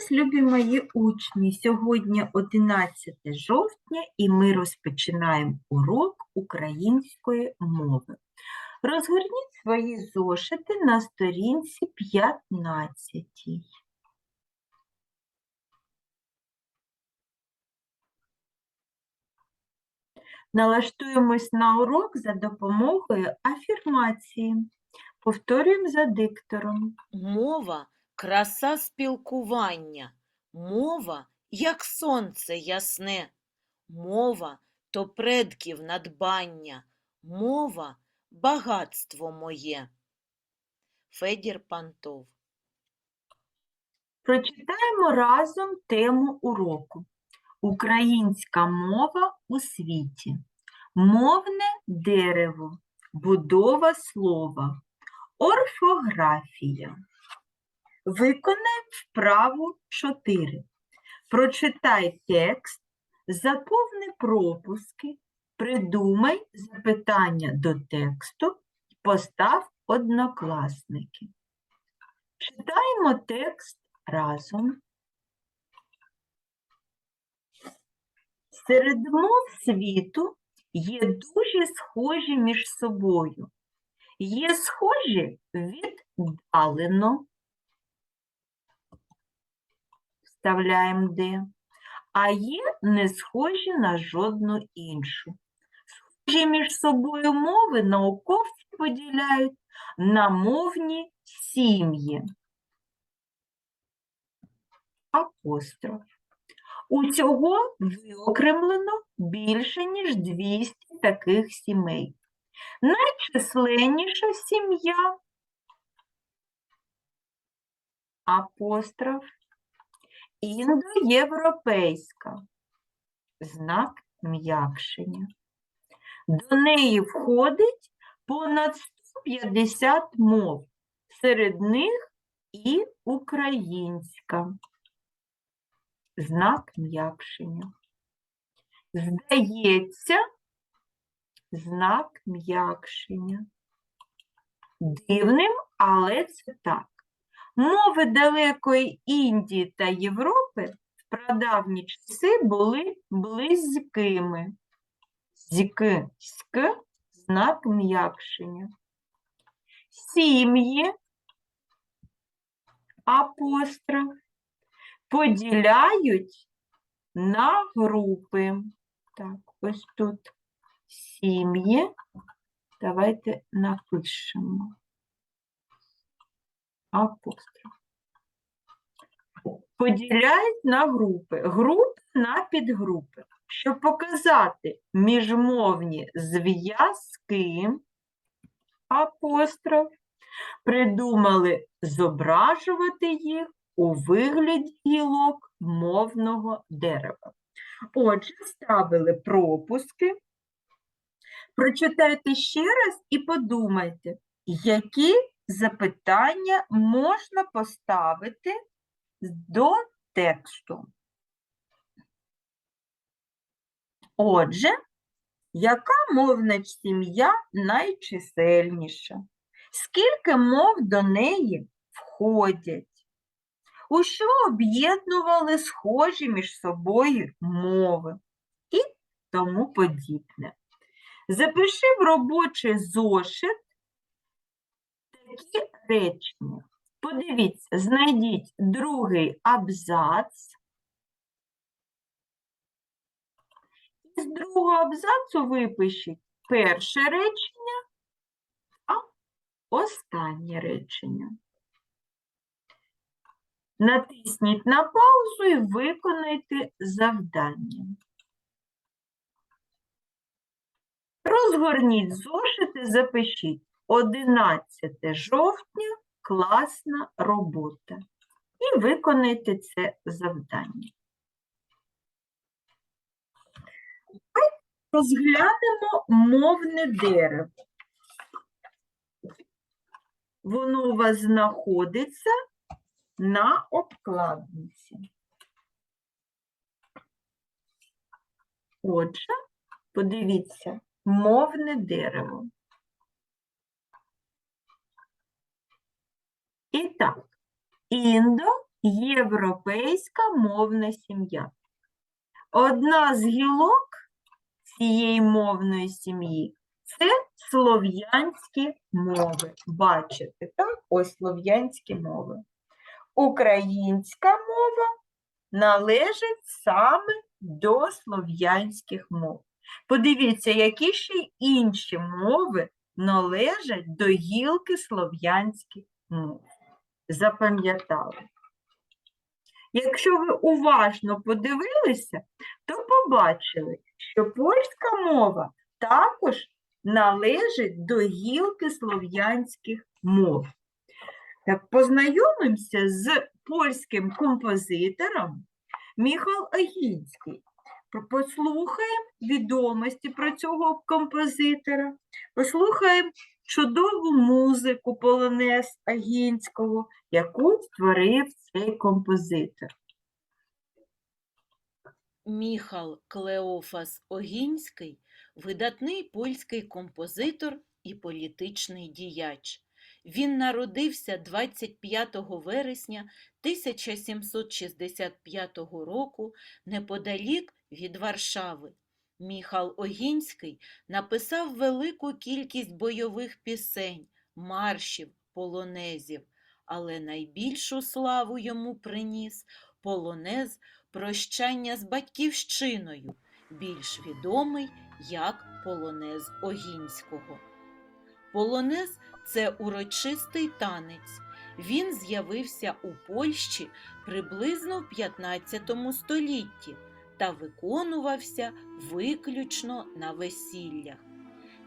вас, любі мої учні! Сьогодні 11 жовтня і ми розпочинаємо урок української мови. Розгорніть свої зошити на сторінці 15. Налаштуємось на урок за допомогою афірмації. Повторюємо за диктором. Мова краса спілкування, мова, як сонце ясне, мова то предків надбання, мова багатство моє. Федір Пантов. Прочитаємо разом тему уроку. Українська мова у світі. Мовне дерево, будова слова, орфографія. Виконаємо вправу 4. Прочитай текст, заповни пропуски, придумай запитання до тексту, постав однокласники. Читаємо текст разом. Серед мов світу є дуже схожі між собою. Є схожі віддалено. Вставляємо де. А є не схожі на жодну іншу. Схожі між собою мови науковці поділяють на мовні сім'ї. Апостроф. Усього виокремлено більше, ніж 200 таких сімей. Найчисленніша сім'я апостроф індоєвропейська знак м'якшення. До неї входить понад 150 мов, серед них і українська знак м'якшення. Здається, знак м'якшення. Дивним, але це так. Мови далекої Індії та Європи в прадавні часи були близькими. Зьки, ськ, знак м'якшення. Сім'ї, апостроф, поділяють на групи. Так, ось тут сім'ї. Давайте напишемо. Апостроф. Поділяють на групи. Групи на підгрупи. Щоб показати міжмовні зв'язки, апостроф, придумали зображувати їх у вигляді гілок мовного дерева. Отже, ставили пропуски. Прочитайте ще раз і подумайте, які запитання можна поставити до тексту. Отже, яка мовна сім'я найчисельніша? Скільки мов до неї входять? у що об'єднували схожі між собою мови і тому подібне. Запиши в робочий зошит такі речення. Подивіться, знайдіть другий абзац. З другого абзацу випишіть перше речення, а останнє речення. Натисніть на паузу і виконайте завдання. Розгорніть зошити, запишіть 11 жовтня класна робота. І виконайте це завдання. Розглянемо мовне дерево. Воно у вас знаходиться на обкладинці. Отже, подивіться, мовне дерево. І так, індо європейська мовна сім'я. Одна з гілок цієї мовної сім'ї це слов'янські мови. Бачите, так? Ось слов'янські мови. Українська мова належить саме до слов'янських мов. Подивіться, які ще інші мови належать до гілки слов'янських мов. Запам'ятали. Якщо ви уважно подивилися, то побачили, що польська мова також належить до гілки слов'янських мов. Так, познайомимося з польським композитором Міхал Агінський. Послухаємо відомості про цього композитора, послухаємо чудову музику полонез Агінського, яку створив цей композитор. Міхал Клеофас Огінський – видатний польський композитор і політичний діяч. Він народився 25 вересня 1765 року неподалік від Варшави. Міхал Огінський написав велику кількість бойових пісень, маршів, полонезів, але найбільшу славу йому приніс полонез Прощання з батьківщиною, більш відомий як полонез Огінського. Полонез це урочистий танець. Він з'явився у Польщі приблизно в 15 столітті та виконувався виключно на весіллях.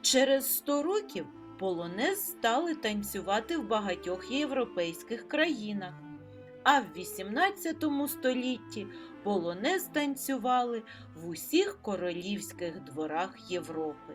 Через 100 років полонез стали танцювати в багатьох європейських країнах, а в 18 столітті полонез танцювали в усіх королівських дворах Європи.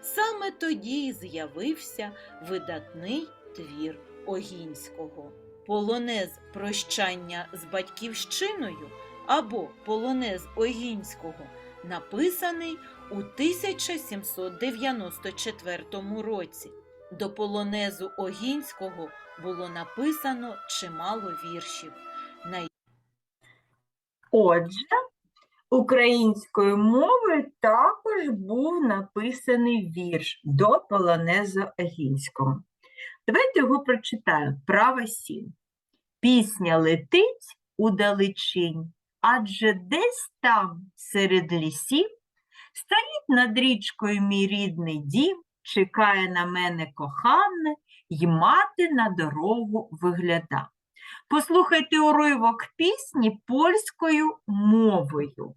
Саме тоді й з'явився видатний твір Огінського. Полонез прощання з батьківщиною або полонез Огінського написаний у 1794 році. До полонезу Огінського було написано чимало віршів. Отже, українською мовою також був написаний вірш до полонезу Агінського. Давайте його прочитаємо. Права сім. Пісня летить у далечінь, адже десь там, серед лісів, стоїть над річкою мій рідний дім, чекає на мене кохане, й мати на дорогу вигляда. Послухайте уривок пісні польською мовою.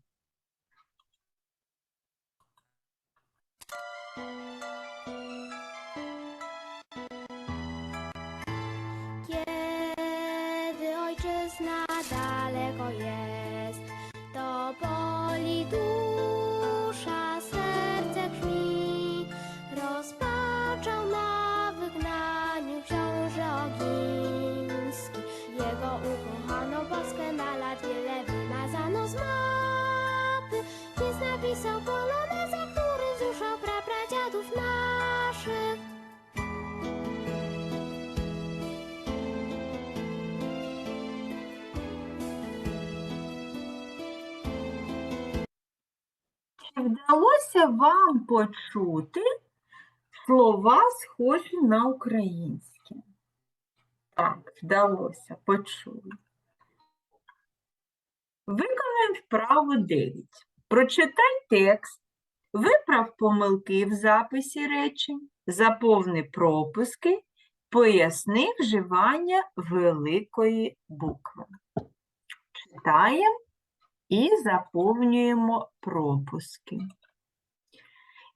Вдалося вам почути слова, схожі на українські? Так, вдалося, почули. Виконаємо вправу 9. Прочитай текст, виправ помилки в записі речень, заповни пропуски, поясни вживання великої букви. Читаємо і заповнюємо пропуски.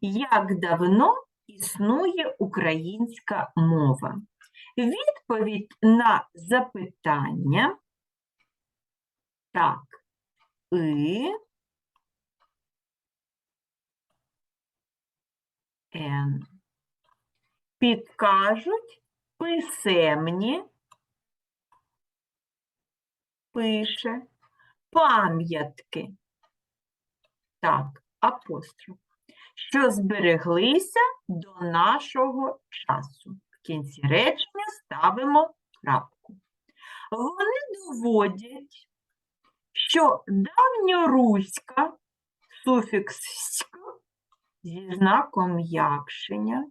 Як давно існує українська мова? Відповідь на запитання так. И, Н. Підкажуть писемні, пише, пам'ятки. Так, апостроф. Що збереглися до нашого часу. В кінці речення ставимо крапку. Вони доводять, що давньоруська суфікс «ськ» зі знаком м'якшення,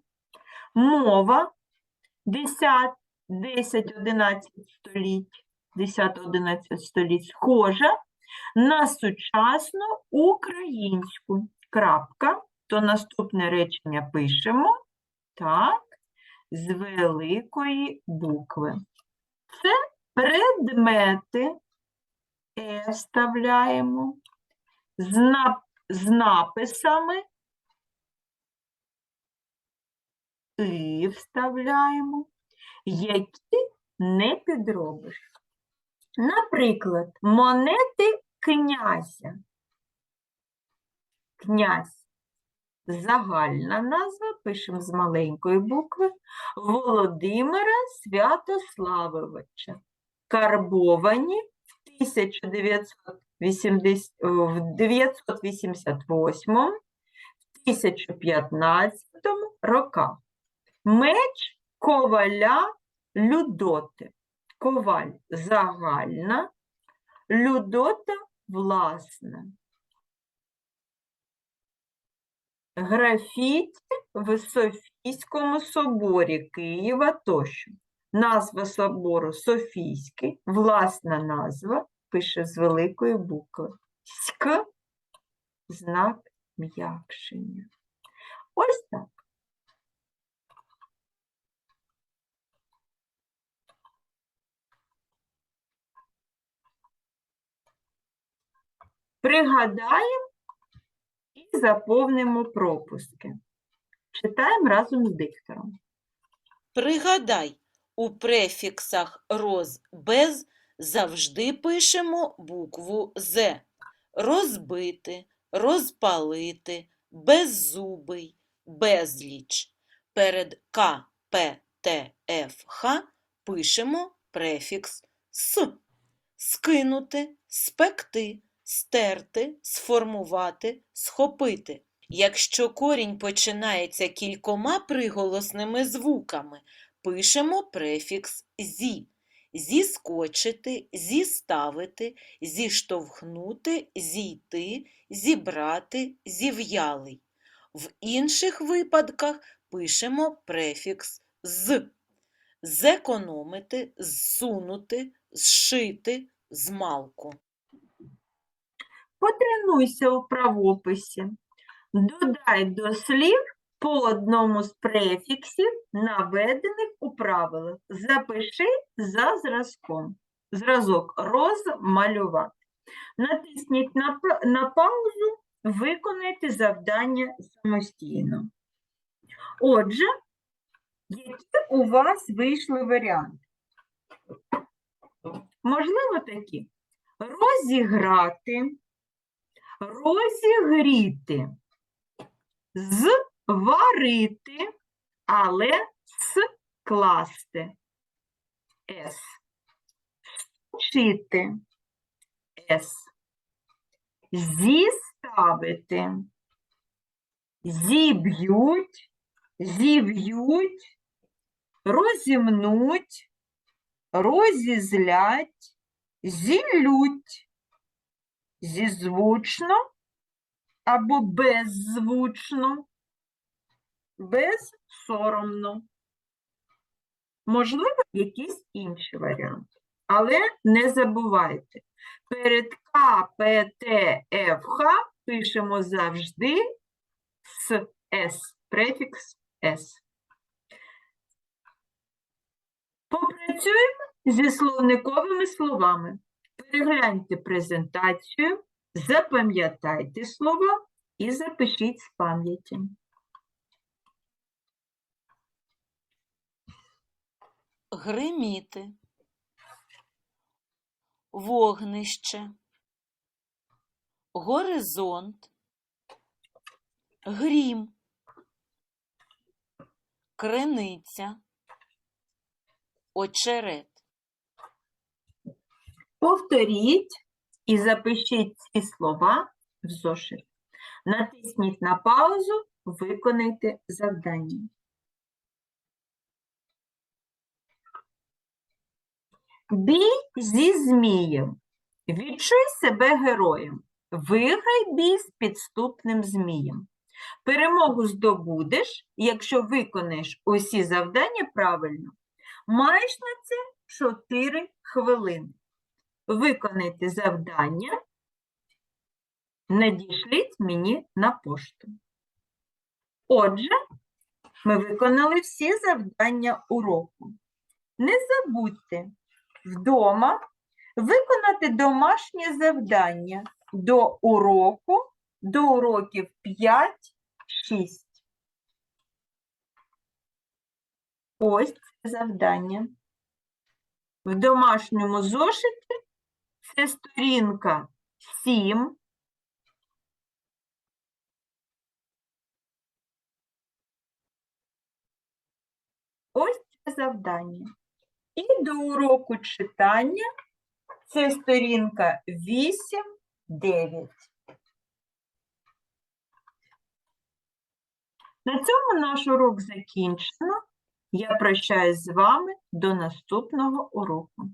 мова 10-11 століть, 10-11 століть схожа на сучасну українську. Крапка, то наступне речення пишемо так, з великої букви. Це предмети е вставляємо з, нап- з написами і вставляємо, які не підробиш. Наприклад, монети князя. Князь. Загальна назва, пишемо з маленької букви, Володимира Святославовича. Карбовані в 1980, в 1015 роках. Меч коваля Людоти. Коваль загальна, Людота власна. Графіті в Софійському соборі Києва тощо. Назва собору Софійський, власна назва, пише з великої букви. Ськ знак м'якшення. Ось так. Пригадаємо заповнимо пропуски. Читаємо разом з диктором. Пригадай, у префіксах роз без завжди пишемо букву З. Розбити, розпалити, беззубий, безліч. Перед К, П, Т, Ф, Х пишемо префікс С. Скинути, спекти, стерти, сформувати, схопити. Якщо корінь починається кількома приголосними звуками, пишемо префікс зі. Зіскочити, зіставити, зіштовхнути, зійти, зібрати, зів'ялий. В інших випадках пишемо префікс з. Зекономити, зсунути, зшити, змалку. Потренуйся у правописі. Додай до слів по одному з префіксів, наведених у правилах. Запиши за зразком. Зразок розмалювати. Натисніть на, на паузу, виконайте завдання самостійно. Отже, які у вас вийшли варіанти? Можливо, такі: розіграти, розігріти, зварити, але скласти. С. Вчити. С. Зіставити. Зіб'ють, зів'ють, розімнуть, розізлять, зіллють, зізвучно або беззвучно, безсоромно. Можливо, якісь інші варіанти. Але не забувайте, перед К, П, Т, Ф, Х пишемо завжди з С, префікс С. Попрацюємо зі словниковими словами. Перегляньте презентацію, запам'ятайте слова і запишіть з пам'яті. Гриміти. Вогнище. Горизонт. Грім. Криниця. Очерет. Повторіть і запишіть ці слова в зошит. Натисніть на паузу, виконайте завдання. Бій зі змієм. Відчуй себе героєм. Виграй бій з підступним змієм. Перемогу здобудеш, якщо виконаєш усі завдання правильно. Маєш на це 4 хвилини. Виконайте завдання. Надішліть мені на пошту. Отже, ми виконали всі завдання уроку. Не забудьте вдома виконати домашнє завдання до уроку, до уроків 5-6. Ось це завдання. В домашньому зошиті це сторінка 7. Ось це завдання. І до уроку читання це сторінка 8-9. На цьому наш урок закінчено. Я прощаюсь з вами до наступного уроку.